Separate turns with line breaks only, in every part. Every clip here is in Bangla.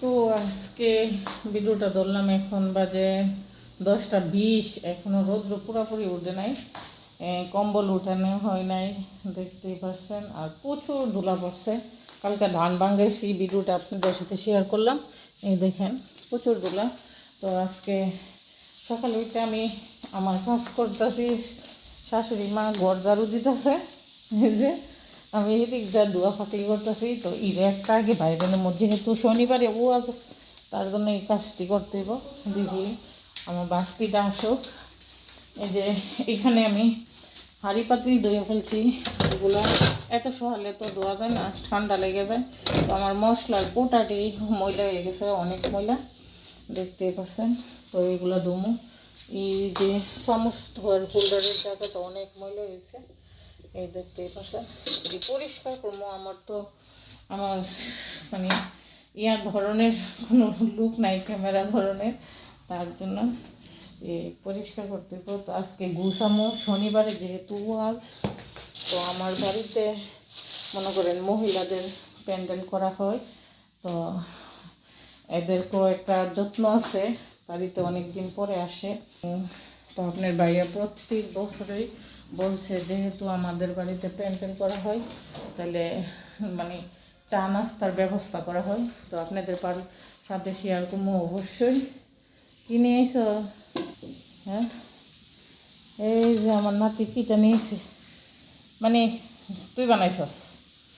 তো আজকে ভিডিওটা ধরলাম এখন বাজে দশটা বিশ। এখনও রৌদ্র পুরোপুরি উঠে নাই। কম্বল উঠানো হয় নাই, দেখতেই পাচ্ছেন। আর প্রচুর ধুলা পড়ছে। কালকে ধান ভাঙ্গাইছি ভিডিওটা আপনাদের সাথে শেয়ার করলাম। এই দেখেন, প্রচুর ধুলা। তো আজকে সকালে উঠে আমি আমার কাজ করতেছি। শাশুড়ি মা ঘর ঝাড়ু দিতেছে। এই যে আমি এদিকটা ধোয়া ফাঁকলি করতেছি তো ঈদে একটা আগে বাইরের মধ্যে যেহেতু শনিবারে, ও আছে তার জন্য এই কাজটি করতে হইব। দেখি আমার বাস্তিটা আসুক। এই যে এখানে আমি হাঁড়ি পাতিল ধুয়ে ফেলছি। এগুলো এত সকালে তো ধোয়া যায় না, ঠান্ডা লেগে যায়। তো আমার মশলার গোটাটি ময়লা হয়ে গেছে, অনেক ময়লা। দেখতে পাচ্ছেন তো এগুলো ধুমু। এই যে সমস্ত হোল্ডারের জায়গাটা অনেক ময়লা হয়েছে। এই পাচ্ছেন এটি পরিষ্কার করব, আমার তো আমার মানে ইয়ার ধরনের কোনো লুক নাই ক্যামেরা ধরনের। তার জন্য এ পরিষ্কার করতে তো আজকে গুছামো। শনিবারে যেহেতু আজ, তো আমার বাড়িতে মনে করেন মহিলাদের প্যান্ডেল করা হয়। তো এদেরকেও একটা যত্ন আছে। বাড়িতে অনেক দিন পরে আসে। তো আপনার ভাইয়া প্রত্যেক বছরেই বলছে যেহেতু আমাদের বাড়িতে প্যান্ডেল করা হয় তাহলে মানে চা নাস্তার ব্যবস্থা করা হয়। তো আপনাদের পার সাথে শেয়ার করব অবশ্যই। কিনে এসো হ্যাঁ? এই যে আমার নাতি পিঠা নিয়েছে মানে তুই বানাইছস?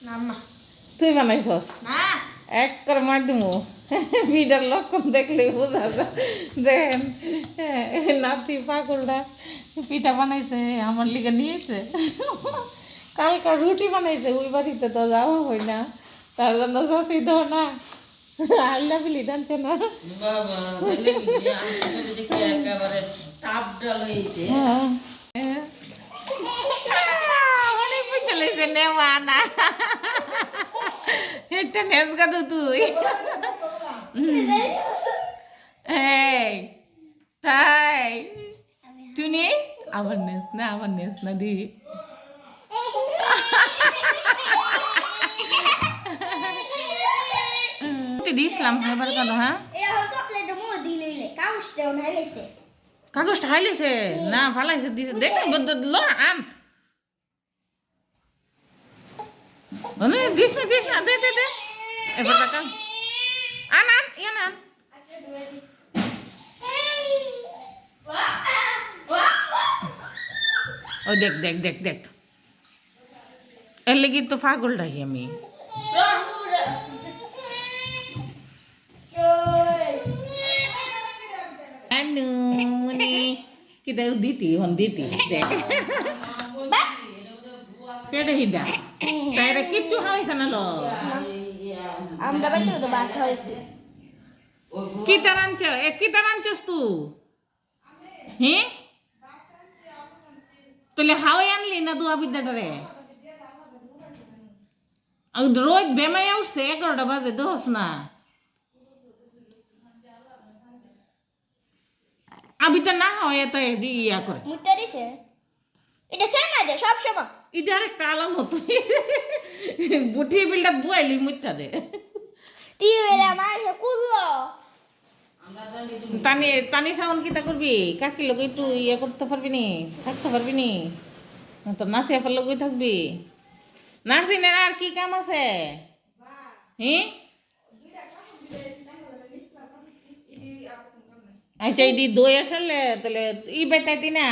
না
তুই বানাইছস? এক করে মার দিমু। পিঠার লক্ষণ দেখলে বোঝা যায়। দেখেন হ্যাঁ, নাতি পাগলটা। পিঠা বানাইছে আমার লিগে নিয়েছে। কালকা রুটি বানাইছে ওই বাড়িতে তো যাওয়া হয় না। তার জন্য তো না। আল্লাহ বিলি টানছে না। অনেক পয়সা লেগেছে নেওয়া না। একটা তুই। এই তাই। তুই নে। আবার নেস না, আবার নেস না, দি। দিয়েছিলাম এবার কেন হ্যাঁ?
কাগজটা
হাইলেছে? না, ফালাইছে, দিছে। দেখ ল আন মানে দিস না দিস না, দে দে দে। এবার ও দেখ দেখ দেখ দেখ এর লেগে তো পাগল ডাকি আমি আনু নি kita diti hon diti দেখ কেডে হিদা তাইরে কিচ্ছু হাওয়াইছে না লো
আমরা বাচ্চা তো ভাত খাওয়াইছি
কি তার আনছ এ কি তার আনছস তু হ্যাঁ তাহলে হাওয়াই আনলি না দুয়া বিদ্যাটারে? আর রোজ বেমায় উঠছে এগারোটা বাজে দোস না। আবিতা না হয় এদি ইয়া করে।
মুতে দিছে? এটা সেনা দে সব সময়
ইদারে কালা মতো। বুটি বিলটা বুয়াইলি মুইতা দে।
টিভি বেলা মাঝে
তানি তানি সাউন কিটা করবি? কাকি লগে একটু ইয়ে করতে পারবি নি, থাকতে পারবি নি? তো নাচি আপার লগেই থাকবি। নার্সিনের আর কি কাম আছে? হি? আচ্ছা ইদি দই আসলে তাহলে ই বেতাইতি না?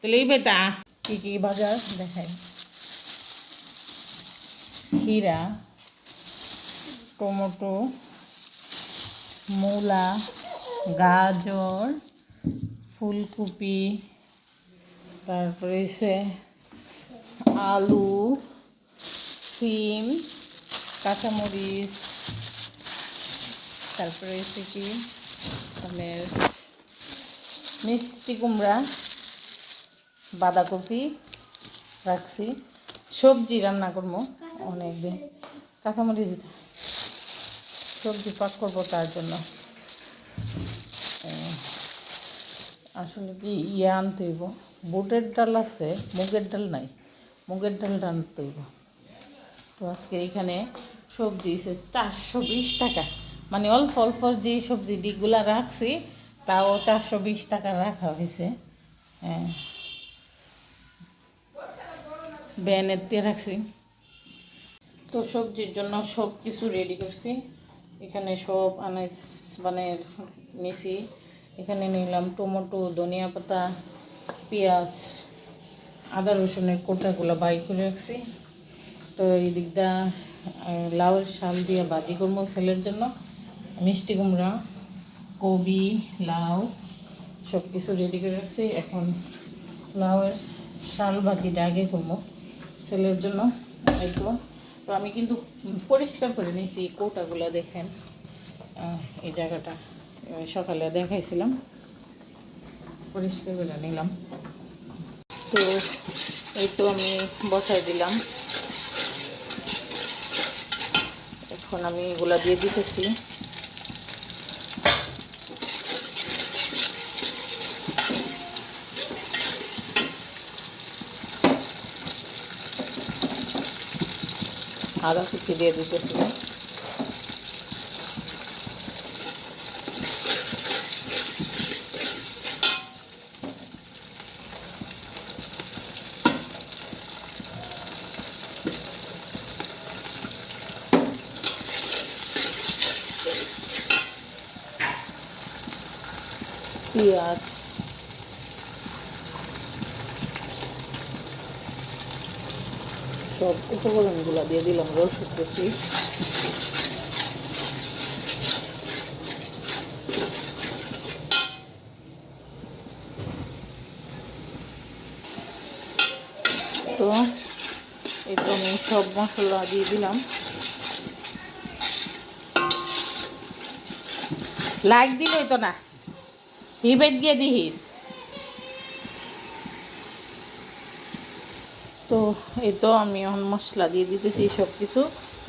তাহলে ই বেতা। কি কি বাজার? দেখাই। ক্ষীরা, টমেটো। মূলা, গাজর, ফুলকপি, তারপরে হচ্ছে আলু, সিম, কাঁচামরিচ, তারপরে হচ্ছে কি আপনার মিষ্টি কুমড়া, বাঁধাকপি রাখছি। সবজি রান্না করব অনেকদিন। কাঁচামরিচ সবজি পাক করব তার জন্য। আসলে কি ইয়ে আনতে হইব? বুটের ডাল আছে, মুগের ডাল নাই, মুগের ডালটা আনতে হইব। তো আজকে এখানে সবজি চারশো বিশ টাকা। মানে অল্প অল্প যে সবজি ডিগুলা রাখছি, তাও চারশো বিশ টাকা রাখা হয়েছে হ্যাঁ ব্যানের দিয়ে রাখছি। তো সবজির জন্য সব কিছু রেডি করছি। এখানে সব আনাজ মানে নিছি। এখানে নিলাম টমেটো, ধনিয়া পাতা, পেঁয়াজ, আদা রসুনের কোটাগুলো বাই করে রাখছি। তো এই দিকটা লাউয়ের শাল দিয়ে ভাজি করব ছেলের জন্য। মিষ্টি কুমড়া, কবি, লাউ সব কিছু রেডি করে রাখছি। এখন লাউয়ের শাল ভাজিটা আগে করব ছেলের জন্য। এই তো আমি কিন্তু পরিষ্কার করে নিয়েছি কৌটাগুলো দেখেন। এই জায়গাটা। সকালে দেখাইছিলাম। পরিষ্কার করে নিলাম। তো এই তো আমি বসাই দিলাম। এখন আমি এগুলো দিয়ে দিতেছি। আদা কুচি দিয়ে দিতেছি পেঁয়াজ সব উপকরণগুলো দিয়ে দিলাম, রসুন কুচি। তো এই তো সব মশলা দিয়ে দিলাম। লাইক দিলই তো না। হিবেট গিয়ে দিহিস। তো এই তো আমি এখন মশলা দিয়ে দিতেছি সব কিছু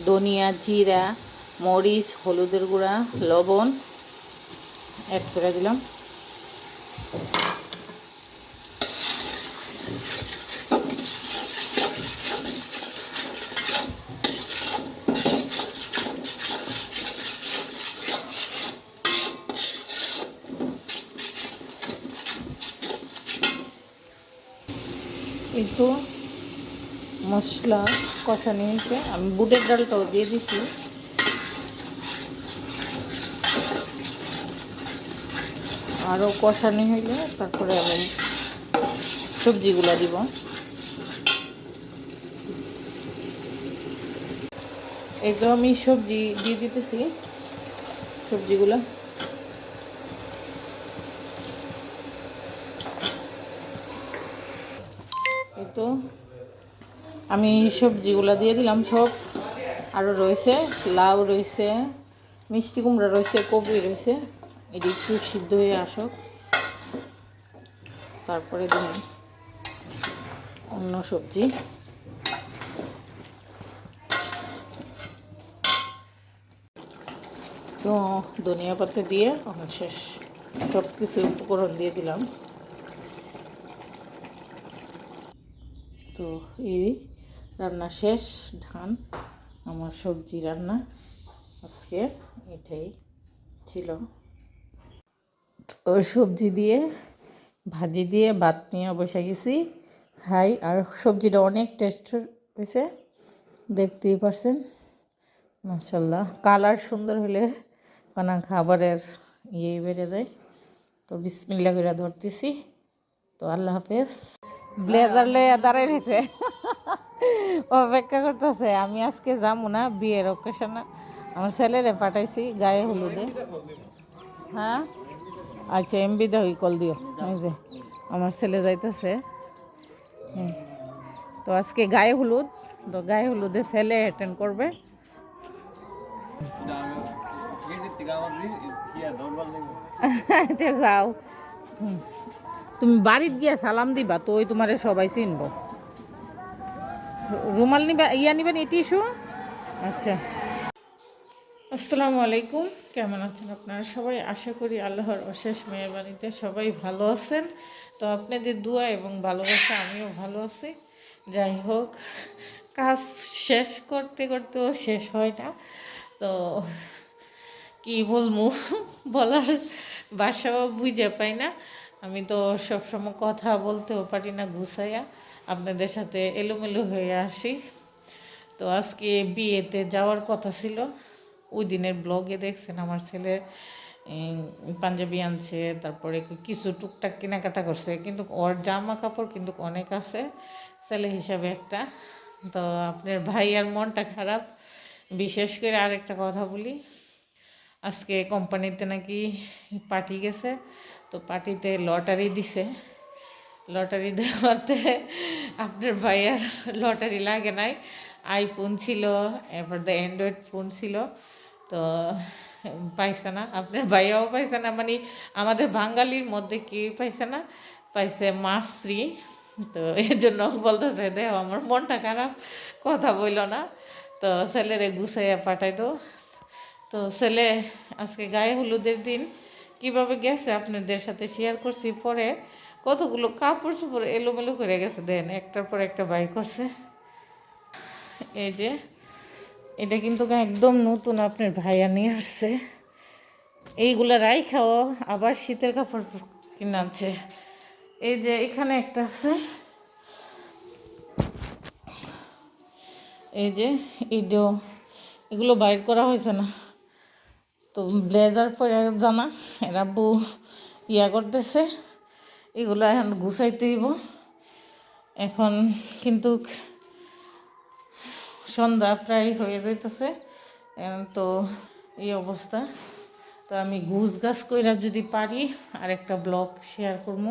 ধনিয়া, জিরা, মরিচ, হলুদের গুঁড়া, লবণ অ্যাড করে দিলাম। এই তো মশলা কষানো হয়েছে আমি বুটের ডালটাও দিয়ে দিছি। আরও কষানি হইলে তারপরে আমি সবজিগুলা দিব। এই তো আমি সবজি দিয়ে দিতেছি, সবজিগুলা এই তো আমি সবজিগুলো দিয়ে দিলাম সব আরও রয়েছে, লাউ রয়েছে, মিষ্টি কুমড়া রয়েছে কপি রয়েছে, এটি একটু সিদ্ধ হয়ে আসুক। তারপরে দিন অন্য সবজি। তো ধনিয়া পাতা দিয়ে আমার শেষ সব কিছু উপকরণ দিয়ে দিলাম। তো এই রান্না শেষ, ধান, আমার সবজি রান্না, আজকে এটাই ছিল। ওই সবজি দিয়ে, ভাজি দিয়ে, ভাত নিয়ে বসে গেছি। খাই, আর সবজিটা অনেক টেস্ট হয়েছে, দেখতেই পারছেন। মাসাল্লাহ কালার সুন্দর হলে কানা খাবারের ইয়ে বেড়ে যায়। তো বিসমিল্লা করে ধরতেছি। তো আল্লাহ হাফেজ। ব্লেজার লইয়া দাঁড়াই অপেক্ষা করতেছে, আমি আজকে যাব না, বিয়ের অকেশনে আমার ছেলেরে পাঠাইছি, গায়ে হলুদে। হ্যাঁ? আচ্ছা এম এমবি দাও কল দিও। যে, আমার ছেলে যাইতেছে। তো আজকে গায়ে হলুদ, তো গায়ে হলুদে ছেলে অ্যাটেন্ড করবে। আচ্ছা যাও। তুমি বাড়িত গিয়া সালাম দিবা, তো ওই তোমারে সবাই চিনব। রুমাল নিবা, ইয়া নিবেন এটি ইস্যু আচ্ছা। আসসালামু আলাইকুম কেমন আছেন আপনারা সবাই? আশা করি আল্লাহর অশেষ মেহরবানিতে সবাই ভালো আছেন। তো আপনাদের দোয়া এবং ভালোবাসা আমিও ভালো আছি। যাই হোক, কাজ শেষ করতে করতেও শেষ হয় না। তো কি বলব, বলার বাসাও বুঝে পাই না। আমি তো সবসময় কথা বলতেও পারি না, গুছাইয়া। আপনাদের সাথে এলোমেলো হয়ে আসি। তো আজকে বিয়েতে যাওয়ার কথা ছিল। ওই দিনের ব্লগে দেখছেন আমার ছেলে পাঞ্জাবি আনছে, তারপরে কিছু টুকটাক কেনাকাটা করছে। কিন্তু ওর জামা কাপড় কিন্তু অনেক আছে, ছেলে হিসাবে একটা। তো আপনার ভাই আর মনটা খারাপ। বিশেষ করে আরেকটা কথা বলি। আজকে কোম্পানিতে নাকি পার্টি গেছে, তো পার্টিতে লটারি দিছে। লটারি দেওয়াতে আপনার ভাইয়ার লটারি লাগে নাই। আইফোন ছিল, এরপর দ্য অ্যান্ড্রয়েড ফোন ছিল। তো পাইছে না, আপনার ভাইয়াও পাইছে না। মানে আমাদের বাঙালির মধ্যে কেউ পাইছে না, পাইছে মাস্ত্রী তো এর জন্য বলতেছে দেহ আমার মনটা খারাপ, কথা বইল না। তো ছেলেরে গুছাইয়া পাঠাই তো তো ছেলে আজকে গায়ে হলুদের দিন। কীভাবে গেছে আপনাদের সাথে শেয়ার করছি পরে। কতগুলো কাপড় চোপড় এলোমেলো করে গেছে, দেন একটার পর একটা বাই করছে। এই যে, এটা কিন্তু একদম নতুন আপনার ভাইয়া নিয়ে আসছে। এইগুলা রাই খাও আবার শীতের কাপড় কিনে আনছে। এই যে, এখানে একটা আছে। এই যে এটাও এগুলো বাইর করা হয়েছে না। তো ব্লেজার পরে জানা, এরা বউ ইয়া করতেছে। এগুলো এখন গুছাইতে হইব। এখন কিন্তু সন্ধ্যা প্রায় হয়ে যাইতেছে। তো এই অবস্থা। তো আমি গুছ গাছ কইরা যদি পারি আর একটা ব্লগ শেয়ার করব।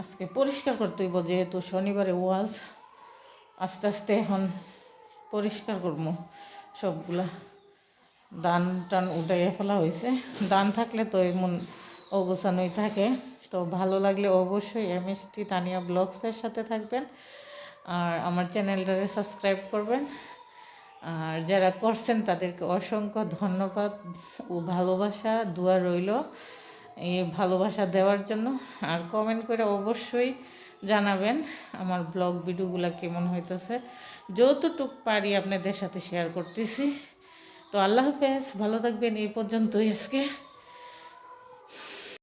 আজকে পরিষ্কার করতে হইব, যেহেতু শনিবারে ওয়াজ। আস্তে আস্তে এখন পরিষ্কার করব। সবগুলা দান টান উঠাইয়া ফেলা হয়েছে দান থাকলে তো এমন অবসানই থাকে। তো ভালো লাগলে অবশ্যই এম এস টি তানিয়া ব্লগসের সাথে থাকবেন আর আমার চ্যানেলটাকে সাবস্ক্রাইব করবেন। আর যারা করছেন তাদেরকে অসংখ্য ধন্যবাদ ও ভালোবাসা, দোয়া রইল এই ভালোবাসা দেওয়ার জন্য। আর কমেন্ট করে অবশ্যই জানাবেন আমার ব্লগ ভিডিওগুলো কেমন হইতেছে। যতটুক পারি আপনাদের সাথে শেয়ার করতেছি। তো আল্লাহ হাফেজ, ভালো থাকবেন, এই পর্যন্তই আজকে।